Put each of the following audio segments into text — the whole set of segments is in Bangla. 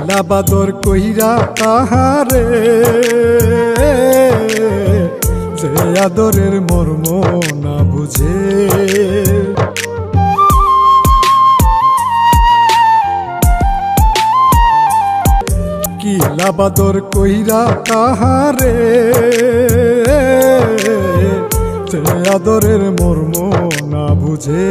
কিলা বাদর কইরা তাহারে, যে আদরের মর্ম না বুঝে। বাদর কইরা তাহারে, যে আদরের মর্ম না বুঝে।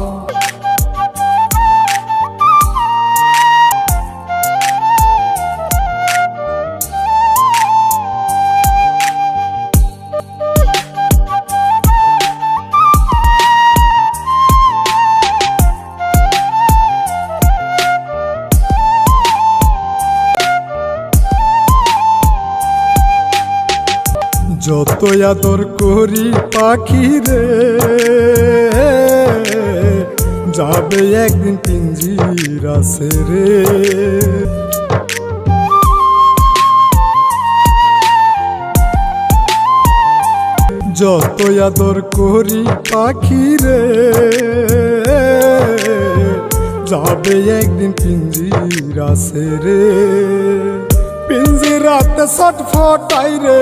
যত আদর করি পাখি রে, যাবে একদিন পিঞ্জির পিঞ্জিরা রে। যত আদর করি পাখি রে, যাবে একদিন পিঞ্জির পিঞ্জিরা রে। ছট ফটাই রে